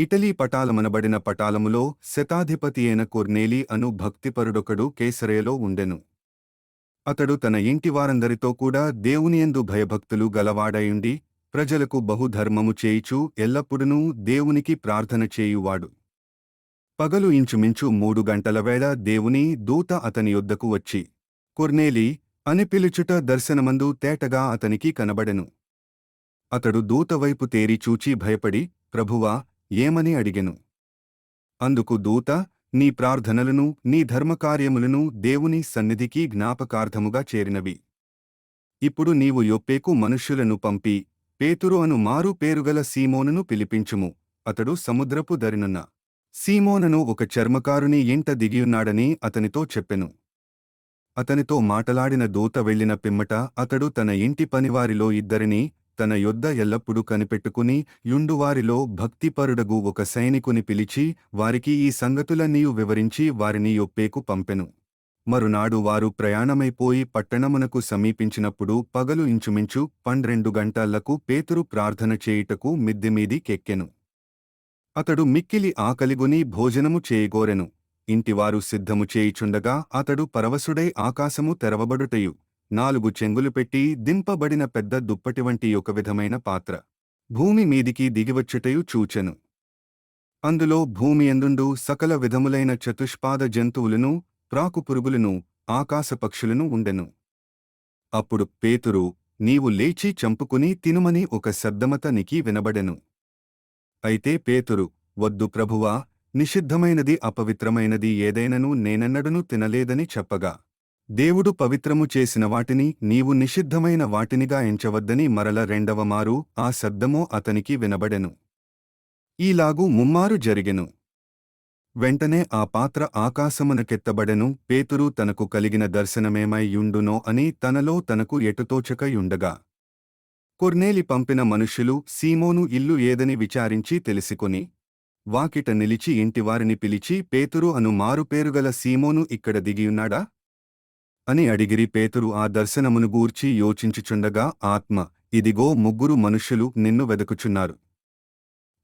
Italy పటాలమనబడిన పటాలములో శతాధిపతి అయిన కొర్నేలి అను భక్తిపరుడొకడు కేసరేలో ఉండెను. అతడు తన ఇంటి వారందరితో కూడా దేవునియందు భయభక్తులు గలవాడయుండి ప్రజలకు బహుధర్మము చేయిచూ ఎల్లప్పుడూ దేవునికి ప్రార్థన చేయువాడు. పగలు ఇంచుమించు మూడు గంటల వేళ దేవుని దూత అతని యొద్దకు వచ్చి కొర్నేలి అని పిలుచుట దర్శనమందు తేటగా అతనికి కనబడెను. అతడు దూతవైపు తేరిచూచి భయపడి ప్రభువా ఏమని అడిగెను? అందుకు దూత నీ ప్రార్థనలను నీ ధర్మకార్యములను దేవుని సన్నిధికి జ్ఞాపకార్థముగా చేరినవి. ఇప్పుడు నీవు యొప్పేకు మనుష్యులను పంపి పేతురు అను మారు పేరుగల సీమోనును పిలిపించుము అతడు సముద్రపు దరినున్న. సీమోనను ఒక చర్మకారుని ఇంట దిగియున్నాడని అతనితో చెప్పెను. అతనితో మాటలాడిన దూత వెళ్ళిన పిమ్మట అతడు తన ఇంటి పనివారిలో ఇద్దరిని తన యొద్ద ఎల్లప్పుడూ కనిపెట్టుకుని యుండువారిలో భక్తిపరుడగు ఒక సైనికుని పిలిచి వారికి ఈ సంగతులన్నీయు వివరించి వారిని యొప్పేకు పంపెను. మరునాడు వారు ప్రయాణమైపోయి పట్టణమునకు సమీపించినప్పుడు పగలు ఇంచుమించు పన్నెండు గంటలకు పేతురు ప్రార్థన చేయుటకు మిద్దెమీది కెక్కెను. అతడు మిక్కిలి ఆకలిగుని భోజనము చేయగోరెను. ఇంటివారు సిద్ధము చేయిచుండగా అతడు పరవశుడై ఆకాశము తెరవబడుటయు. నాలుగు చెంగులు పెట్టి దింపబడిన పెద్ద దుప్పటి వంటి ఒక విధమైన పాత్ర. భూమి మీదికి దిగివచ్చుటయు చూచెను. అందులో భూమి ఎందుండు సకల విధములైన చతుష్పాద జంతువులను ప్రాకుపురుగులను ఆకాశపక్షులను ఉండెను. అప్పుడు పేతురు నీవు లేచి చంపుకుని తినుమని ఒక శబ్దమతనికి వినబడెను. అయితే పేతురు వద్దు ప్రభువా నిషిద్ధమైనది అపవిత్రమైనది ఏదైనను నేనెన్నడూ తినలేదని చెప్పగా దేవుడు పవిత్రము చేసిన వాటిని నీవు నిషిద్ధమైన వాటినిగా ఎంచవద్దని మరల రెండవ మారు ఆ శబ్దమో అతనికి వినబడెను. ఈలాగు ముమ్మారు జరిగెను. వెంటనే ఆ పాత్ర ఆకాశమునకెత్తబడెను పేతురు తనకు కలిగిన దర్శనమేమై యుండునో అని తనలో తనకు ఎటుతోచకయుండగా కొర్నేలి పంపిన మనుష్యులు సీమోను ఇల్లు ఏదని విచారించి తెలుసుకుని వాకిట నిలిచి ఇంటివారిని పిలిచి పేతురు అను మారుపేరుగల సీమోను ఇక్కడ దిగియున్నాడా? అని అడిగిరి పేతురు ఆ దర్శనమును గూర్చి యోచించుచుండగా ఆత్మ ఇదిగో ముగ్గురు మనుష్యులు నిన్ను వెదకుచున్నారు.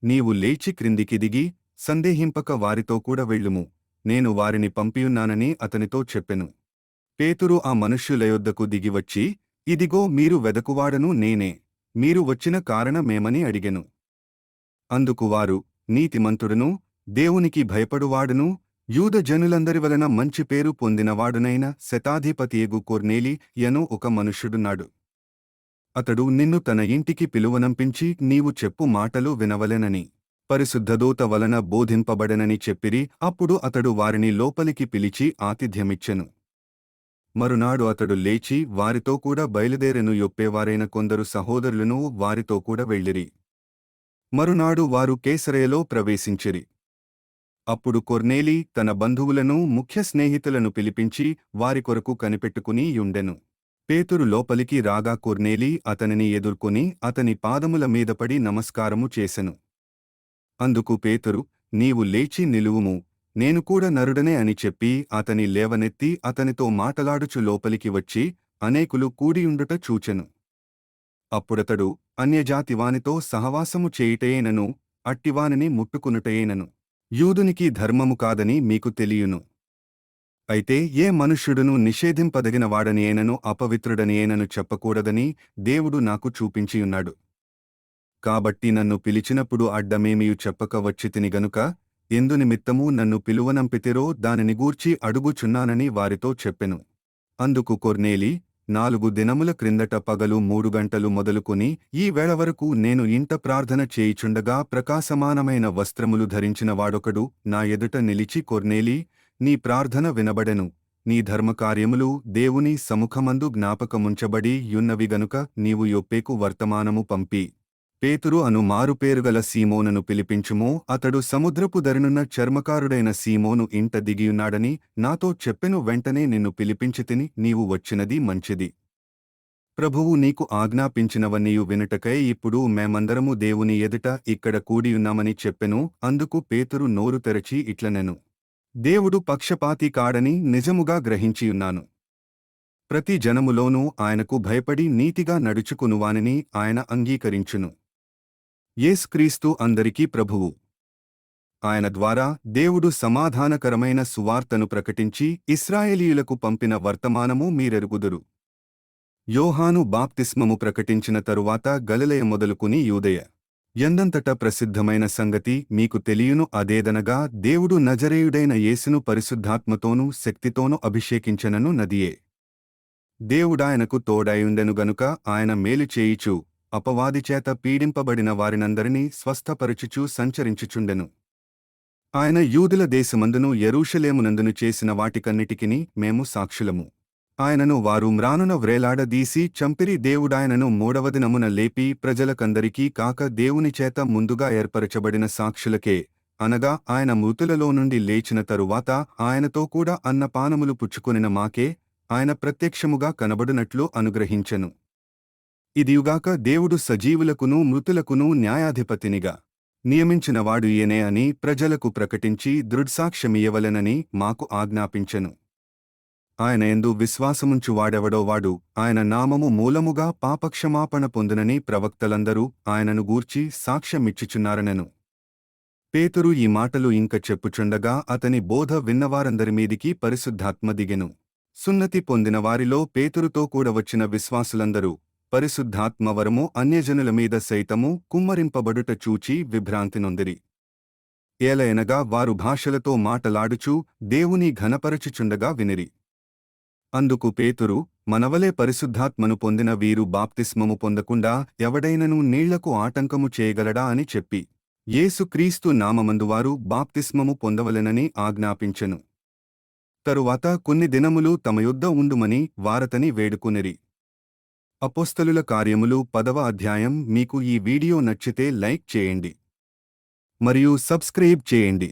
నీవు లేచి క్రిందికి దిగి సందేహింపక వారితో కూడా వెళ్ళుము. నేను వారిని పంపియున్నానని అతనితో చెప్పెను. పేతురు ఆ మనుష్యులయొద్దకు దిగివచ్చి ఇదిగో మీరు వెదకువాడను నేనే. మీరు వచ్చిన కారణమేమని అడిగెను. అందుకు వారు నీతిమంతుడును దేవునికి భయపడువాడును యూద జనులందరి వలన మంచి పేరు పొందినవాడునైన శతాధిపతియగు కొర్నేలి యను ఒక మనుష్యుడున్నాడు. అతడు నిన్ను తన ఇంటికి పిలువనంపించి నీవు చెప్పు మాటలు వినవలెనని పరిశుద్ధదూత వలన బోధింపబడనని చెప్పిరి అప్పుడు అతడు వారిని లోపలికి పిలిచి ఆతిథ్యమిచ్చెను. మరునాడు అతడు లేచి వారితో కూడా బయలుదేరెను యొప్పేవారైన కొందరు సహోదరులను వారితో కూడా వెళ్ళిరి. మరునాడు వారు కేసరయలో ప్రవేశించిరి. అప్పుడు కొర్నేలి తన బంధువులను ముఖ్య స్నేహితులను పిలిపించి వారి కొరకు కనిపెట్టుకుని యుండెను. పేతురు లోపలికి రాగా కొర్నేలి అతనిని ఎదుర్కొని అతని పాదముల మీదపడి నమస్కారము చేసెను. అందుకు పేతురు నీవు లేచి నిలువుము. నేను కూడా నరుడనే అని చెప్పి అతని లేవనెత్తి అతనితో మాటలాడుచు లోపలికి వచ్చి అనేకులు కూడియుండుట చూచెను. అప్పుడతడు అన్యజాతివానితో సహవాసము చేయుటయేనను అట్టివానిని ముట్టుకునుటయేనను. యూదునికి ధర్మము కాదని మీకు తెలియును. అయితే ఏ మనుష్యుడును నిషేధింపదగిన వాడనియేనను అపవిత్రుడనియేనను చెప్పకూడదని దేవుడు నాకు చూపించియున్నాడు. కాబట్టి నన్ను పిలిచినప్పుడు అడ్డమేమియు చెప్పక వచ్చితిని గనుక ఎందునిమిత్తము నన్ను పిలువనంపితిరో దానిని గూర్చి అడుగుచున్నానని వారితో చెప్పెను. అందుకు కొర్నేలి నాలుగు దినముల క్రిందట పగలు మూడు గంటలు మొదలుకొని ఈ వేళ వరకు నేను ఇంట ప్రార్థన చేయిచుండగా ప్రకాశమానమైన వస్త్రములు ధరించిన వాడొకడు నా ఎదుట నిలిచి కొర్నేలి నీ ప్రార్థన వినబడెను. నీ ధర్మకార్యములు దేవుని సముఖమందు జ్ఞాపకముంచబడి యున్నవి గనుక నీవు యొప్పేకు వర్తమానము పంపి. పేతురు అను మారుపేరుగల సీమోనను పిలిపించుమో అతడు సముద్రపు దరినున్న చర్మకారుడైన సీమోను ఇంట దిగియున్నాడని నాతో చెప్పెను వెంటనే నిన్ను పిలిపించితిని నీవు వచ్చినది మంచిది. ప్రభువు నీకు ఆజ్ఞాపించినవన్నీయు వినుటకై ఇప్పుడు మేమందరము దేవుని ఎదుట ఇక్కడ కూడియున్నామని చెప్పెను అందుకు పేతురు నోరు తెరచి ఇట్లనెను. దేవుడు పక్షపాతి కాడని నిజముగా గ్రహించియున్నాను. ప్రతి జనములోనూ ఆయనకు భయపడి నీతిగా నడుచుకునువానిని ఆయన అంగీకరించును. యేసుక్రీస్తు అందరికీ ప్రభువు. ఆయన ద్వారా దేవుడు సమాధానకరమైన సువార్తను ప్రకటించి ఇస్రాయేలీయులకు పంపిన వర్తమానము మీరెరుగుదురు. యోహాను బాప్తిస్మము ప్రకటించిన తరువాత గలిలయ మొదలుకుని యూదయ. ఎందంతట ప్రసిద్ధమైన సంగతి మీకు తెలియను అదేదనగా దేవుడు నజరేయుడైన యేసును పరిశుద్ధాత్మతోనూ శక్తితోనూ అభిషేకించనను నదియే. దేవుడాయనకు తోడైయుండెను గనుక ఆయన మేలు చేయిచు. అపవాదిచేత పీడింపబడిన వారినందరినీ స్వస్థపరుచుచూ సంచరించుచుండెను. ఆయన యూదుల దేశమందును ఎరూషలేమునందును చేసిన వాటికన్నిటికిని మేము సాక్షులము. ఆయనను వారు మ్రానున వ్రేలాడదీసి చంపిరి దేవుడాయనను మూడవ దినమున లేపి ప్రజలకందరికీ కాక దేవుని చేత ముందుగా ఏర్పరచబడిన సాక్షులకే అనగా ఆయన మృతులలో నుండి లేచిన తరువాత ఆయనతో కూడా అన్నపానములు పుచ్చుకొనిన మాకే ఆయన ప్రత్యక్షముగా కనబడునట్లు అనుగ్రహించెను. ఇదియుగాక దేవుడు సజీవులకును మృతులకును న్యాయాధిపతినిగా నియమించినవాడు ఈయనే అని ప్రజలకు ప్రకటించి దృడ్సాక్ష్యమియ్యవలెనని మాకు ఆజ్ఞాపించెను. ఆయన ఎందు విశ్వాసముంచు వాడెవడో వాడు ఆయన నామము మూలముగా పాపక్షమాపణ పొందునని ప్రవక్తలందరూ ఆయనను గూర్చి సాక్ష్యమిచ్చుచున్నారనెను. పేతురు ఈ మాటలు ఇంక చెప్పుచుండగా అతని బోధ విన్నవారందరిమీదికి పరిశుద్ధాత్మ దిగెను. సున్నతి పొందిన వారిలో పేతురుతో కూడా వచ్చిన విశ్వాసులందరూ పరిశుద్ధాత్మవరము అన్యజనుల మీద సైతము కుమ్మరింపబడుట చూచి విభ్రాంతి నొందిరి. ఏలయనగా వారు భాషలతో మాటలాడుచూ దేవుని ఘనపరచుచుండగా వినిరి. అందుకు పేతురు మనవలే పరిశుద్ధాత్మను పొందిన వీరు బాప్తిస్మము పొందకుండా ఎవడైనను నీళ్ళకు ఆటంకము చేయగలడా అని చెప్పి యేసుక్రీస్తు నామమందువారు బాప్తిస్మము పొందవలెనని ఆజ్ఞాపించెను. తరువాత కొన్ని దినములు తమ యుద్ధ ఉండుమని వారతని వేడుకునిరి. అపోస్తలుల కార్యములు పదవ అధ్యాయం మీకు ఈ వీడియో నచ్చితే లైక్ చేయండి మరియు సబ్స్క్రైబ్ చేయండి.